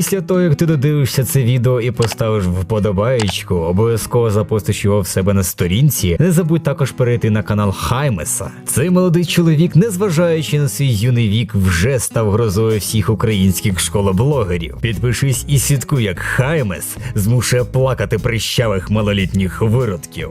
Після того, як ти додивишся це відео і поставиш вподобаєчку, обов'язково запостиш його в себе на сторінці. Не забудь також перейти на канал Хаймеса. Цей молодий чоловік, незважаючи на свій юний вік, вже став грозою всіх українських школоблогерів. Підпишись і слідкуй, як Хаймес змушує плакати прищавих малолітніх виродків.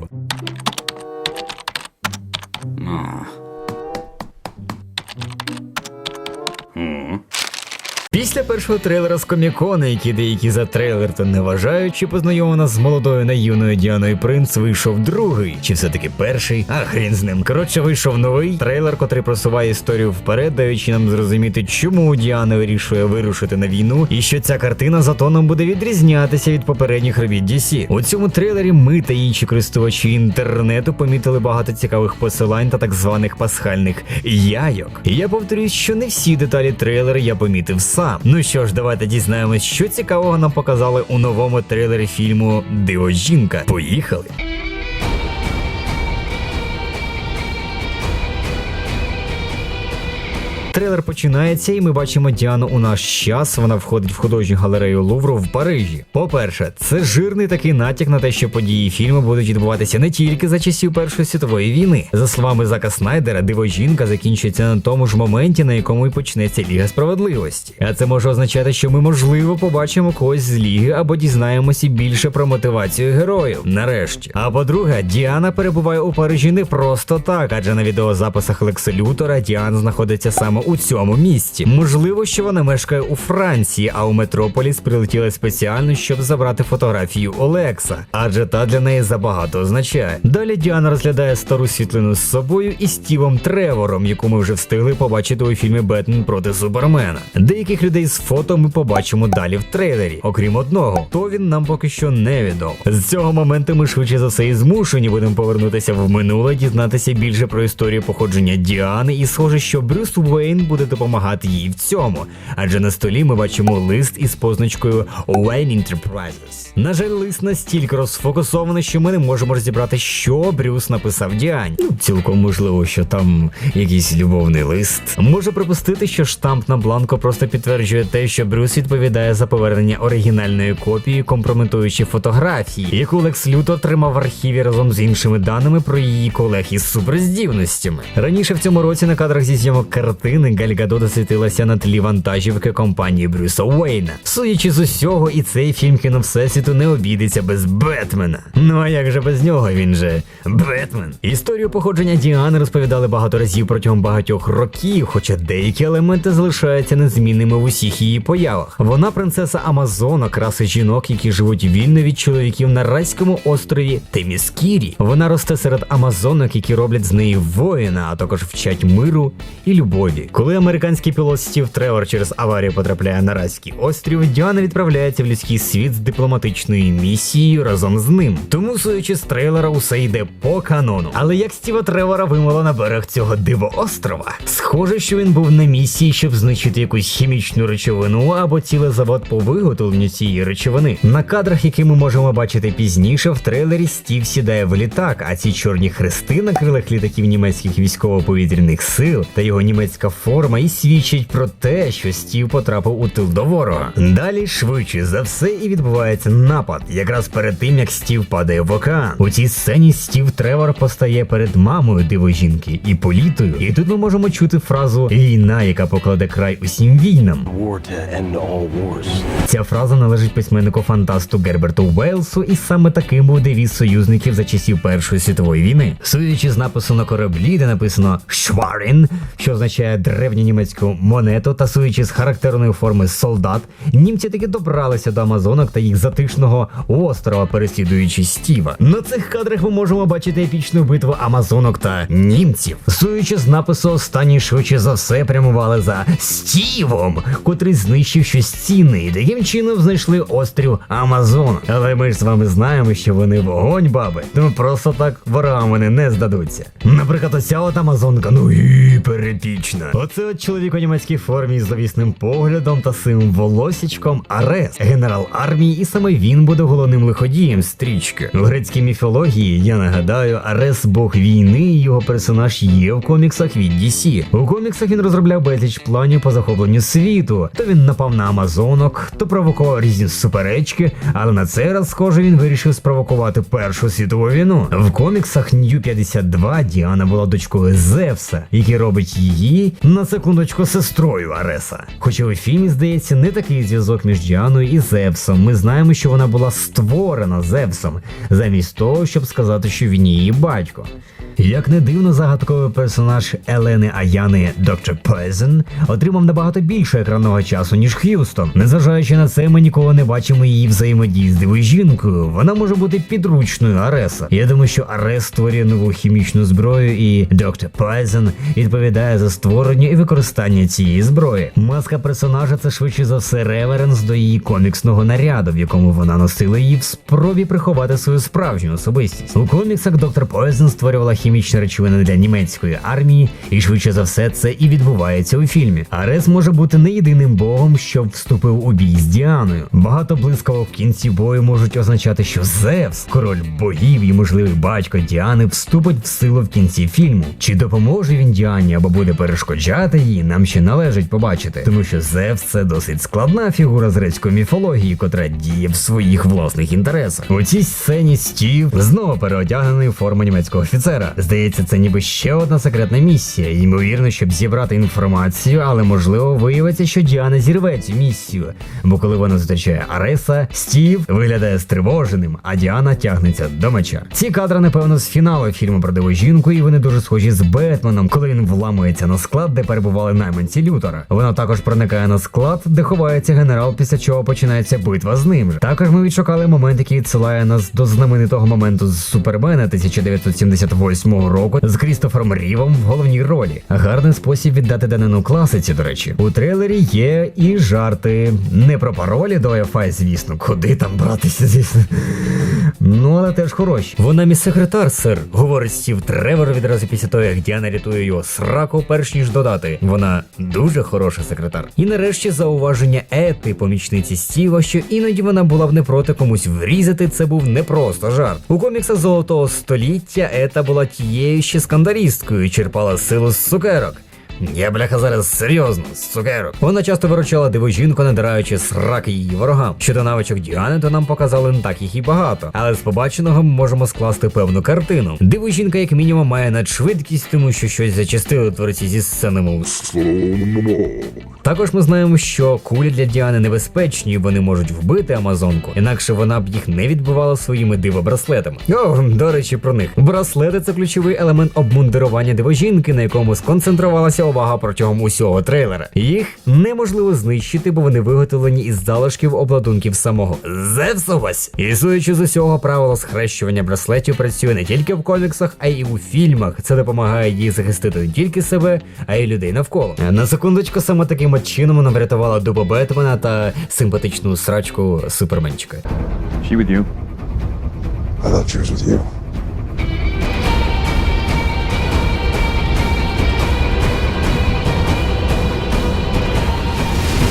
Після першого трейлера з комікона, який деякі за трейлер то не вважають, чи познайомлена з молодою наївною Діаною Принц, вийшов другий, чи все-таки перший, а хрін з ним. Коротше, вийшов новий трейлер, котрий просуває історію вперед, даючи нам зрозуміти, чому Діана вирішує вирушити на війну, і що ця картина за тоном буде відрізнятися від попередніх робіт DC. У цьому трейлері ми та інші користувачі інтернету помітили багато цікавих посилань та так званих пасхальних яйок. І я повторюсь, що не всі деталі трейлера я помітив сам. Ну що ж, давайте дізнаємось, що цікавого нам показали у новому трейлері фільму Диво жінка. Поїхали! Трейлер починається, і ми бачимо Діану у наш час. Вона входить в художню галерею Лувру в Парижі. По-перше, це жирний такий натяк на те, що події фільму будуть відбуватися не тільки за часів Першої світової війни. За словами Зака Снайдера, диво жінка закінчується на тому ж моменті, на якому і почнеться Ліга справедливості. А це може означати, що ми можливо побачимо когось з ліги або дізнаємося більше про мотивацію героїв. Нарешті. А по-друге, Діана перебуває у Парижі не просто так, адже на відеозаписах Лекса Лютора Діана знаходиться саме у цьому місті. Можливо, що вона мешкає у Франції, а у Метрополіс прилетіла спеціально, щоб забрати фотографію Олекса, адже та для неї забагато означає. Далі Діана розглядає стару світлину з собою і Стівом Тревором, яку ми вже встигли побачити у фільмі Бетмен проти Супермена. Деяких людей з фото ми побачимо далі в трейлері, окрім одного, то він нам поки що не відомо. З цього моменту ми швидше за все і змушені будемо повернутися в минуле, дізнатися більше про історію походження Діани, і схоже, що Брюс Уейн буде допомагати їй в цьому. Адже на столі ми бачимо лист із позначкою Wayne Enterprises. На жаль, лист настільки розфокусований, що ми не можемо розібрати, що Брюс написав Діані. Ну, цілком можливо, що там якийсь любовний лист. Може припустити, що штамп на бланко просто підтверджує те, що Брюс відповідає за повернення оригінальної копії, компрометуючи фотографії, яку Лекс Люто тримав в архіві разом з іншими даними про її колег із суперздібностями. Раніше в цьому році на кадрах зі зйомок картини Галь Гадот засвітилася на тлі вантажівки компанії Брюса Уейна. Судячи з усього, і цей фільм кіно Всесвіту не обійдеться без Бетмена. Ну а як же без нього? Він же Бетмен. Історію походження Діани розповідали багато разів протягом багатьох років, хоча деякі елементи залишаються незмінними в усіх її появах. Вона принцеса Амазона, краси жінок, які живуть вільно від чоловіків на райському острові Теміскірі. Вона росте серед амазонок, які роблять з неї воїна, а також вчать миру і любові. Коли американський пілот Стів Тревор через аварію потрапляє на райський острів, Діана відправляється в людський світ з дипломатичною місією разом з ним. Тому, судячи з трейлера, усе йде по канону. Але як Стіва Тревора вимило на берег цього диво острова? Схоже, що він був на місії, щоб знищити якусь хімічну речовину або цілий завод по виготовленню цієї речовини. На кадрах, які ми можемо бачити пізніше, в трейлері Стів сідає в літак, а ці чорні хрести на крилах літаків німецьких військово-повітряних сил та його німецька форма і свідчить про те, що Стів потрапив у тил до ворога. Далі швидше за все і відбувається напад, якраз перед тим як Стів падає в океан. У цій сцені Стів Тревор постає перед мамою диво жінки і політою. І тут ми можемо чути фразу війна, яка покладе край усім війнам. Ця фраза належить письменнику фантасту Герберту Уейлсу, і саме таким був девіз союзників за часів Першої світової війни. Судячи з напису на кораблі, де написано Шварін, що означає древню німецьку монету, та судячи з характерної форми солдат, німці таки добралися до Амазонок та їх затишного острова, переслідуючи Стіва. На цих кадрах ми можемо бачити епічну битву Амазонок та німців. Судячи з напису, останні швидше за все прямували за Стівом, котрий знищив щось цінне, і таким чином знайшли острів Амазон. Але ми ж з вами знаємо, що вони вогонь, баби. Тому просто так ворогам вони не здадуться. Наприклад, оця от Амазонка, ну гіперепічна. Оце от чоловік у німецькій формі з зловісним поглядом та сивим волосічком Арес, генерал армії, і саме він буде головним лиходієм стрічки. У грецькій міфології, я нагадаю, Арес бог війни, і його персонаж є в коміксах від DC. У коміксах він розробляв безліч планів по захопленню світу. То він напав на Амазонок, то провокував різні суперечки, але на цей раз, схоже, він вирішив спровокувати Першу світову війну. В коміксах Нью 52 Діана була дочкою Зевса, який робить її на секундочку сестрою Ареса. Хоча у фільмі здається не такий зв'язок між Діаною і Зевсом. Ми знаємо, що вона була створена Зевсом, замість того, щоб сказати, що він її батько. Як не дивно, загадковий персонаж Елени Аяни Доктор Пойзен отримав набагато більше екранного часу, ніж Х'юстон. Незважаючи на це, ми ніколи не бачимо її взаємодії з дивою жінкою. Вона може бути підручною Ареса. Я думаю, що Арес створює нову хімічну зброю, і Доктор Пойзен відповідає за створення і використання цієї зброї. Маска персонажа це швидше за все реверенс до її коміксного наряду, в якому вона носила її в спробі приховати свою справжню особистість. У коміксах доктор Пойзен створювала хімічні речовини для німецької армії, і швидше за все це і відбувається у фільмі. Арес може бути не єдиним богом, що вступив у бій з Діаною. Багато блискавок в кінці бою можуть означати, що Зевс, король богів і можливий батько Діани, вступить в силу в кінці фільму. Чи допоможе він Діані або буде перешкоджати їй, нам ще належить побачити, тому що Зевс це досить складна фігура з грецької міфології, котра діє в своїх власних інтересах. У цій сцені Стів знову переодягнений в форму німецького офіцера. Здається, це ніби ще одна секретна місія. Ймовірно, щоб зібрати інформацію, але можливо виявиться, що Діана зірве цю місію. Бо коли вона зустрічає Ареса, Стів виглядає стривоженим, а Діана тягнеться до меча. Ці кадри, напевно, з фіналу фільму про диву жінку, і вони дуже схожі з Бетменом, коли він вламується на склад, де перебували найманці Лютера. Вона також проникає на склад, де ховається генерал, після чого починається битва з ним. Також ми відшукали момент, який відсилає нас до знаменитого моменту з Супермена 1978 року з Крістофером Рівом в головній ролі. Гарний спосіб віддати данину класиці, до речі. У трейлері є і жарти. Не про паролі до Wi-Fi, звісно, куди там братися, звісно. Ну, але теж хороші. Вона мій секретар, сер, говорить Стів Тревор відразу після того, як Діана рятує його сраку, перш ніж додати. Вона дуже хороша секретар. І нарешті зауваження Ети, помічниці Стіва, що іноді вона була б не проти комусь врізати. Це був не просто жарт. У коміксах золотого століття Ета була тією ще скандалісткою, черпала силу з цукерок. Я бляха зараз серйозно, цукерок. Вона часто виручала диву жінку, надираючи сраки її ворогам. Щодо навичок Діани, то нам показали не так їх і багато. Але з побаченого ми можемо скласти певну картину. Диву жінка, як мінімум, має надшвидкість, тому що щось зачастили творці зі сцени мов. Також ми знаємо, що кулі для Діани небезпечні, вони можуть вбити Амазонку, інакше вона б їх не відбивала своїми дивобраслетами. О, до речі, про них. Браслети це ключовий елемент обмундирування дивожінки, на якому сконцентрувалася увага протягом усього трейлера. Їх неможливо знищити, бо вони виготовлені із залишків обладунків самого Зевсовась. І судячи з усього, правило схрещування браслетів працює не тільки в коміксах, а й у фільмах. Це допомагає їй захистити не тільки себе, а й людей навколо. На секундочку, саме таким от чином вона врятувала дуба Бетмена та симпатичну срачку суперменчика. She with you? I thought she was with you.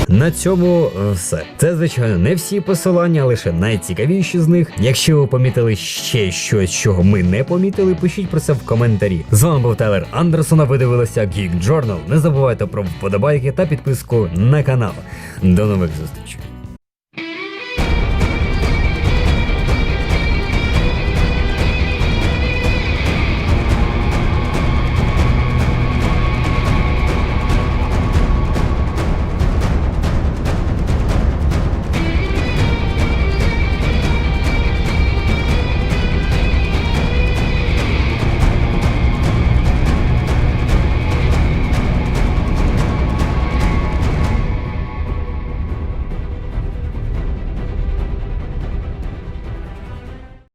На цьому е, все. Це, звичайно, не всі посилання, лише найцікавіші з них. Якщо ви помітили ще щось, чого ми не помітили, пишіть про це в коментарі. З вами був Тайлер Андерсон, а ви дивилися Geek Journal. Не забувайте про вподобайки та підписку на канал. До нових зустрічей.